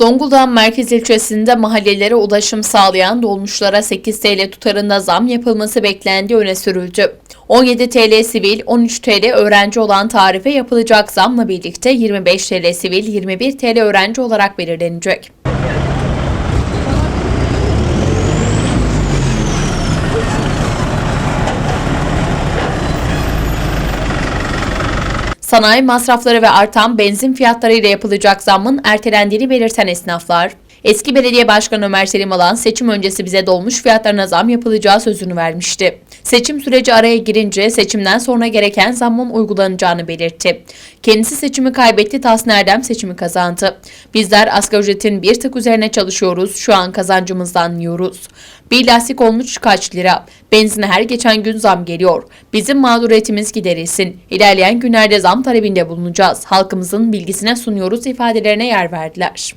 Zonguldak merkez ilçesinde mahallelere ulaşım sağlayan dolmuşlara 8 TL tutarında zam yapılması beklendiği öne sürüldü. 17 TL sivil, 13 TL öğrenci olan tarife yapılacak zamla birlikte 25 TL sivil, 21 TL öğrenci olarak belirlenecek. Sanayi masrafları ve artan benzin fiyatlarıyla yapılacak zammın ertelendiğini belirten esnaflar, eski belediye başkanı Ömer Selim Alan seçim öncesi bize dolmuş fiyatlarına zam yapılacağı sözünü vermişti. Seçim süreci araya girince seçimden sonra gereken zammın uygulanacağını belirtti. Kendisi seçimi kaybetti, Tahsin Erdem seçimi kazandı. Bizler asgari ücretin bir tık üzerine çalışıyoruz, şu an kazancımızdan yiyoruz. Bir lastik olmuş kaç lira? Benzine her geçen gün zam geliyor. Bizim mağduriyetimiz giderilsin. İlerleyen günlerde zam talebinde bulunacağız. Halkımızın bilgisine sunuyoruz ifadelerine yer verdiler.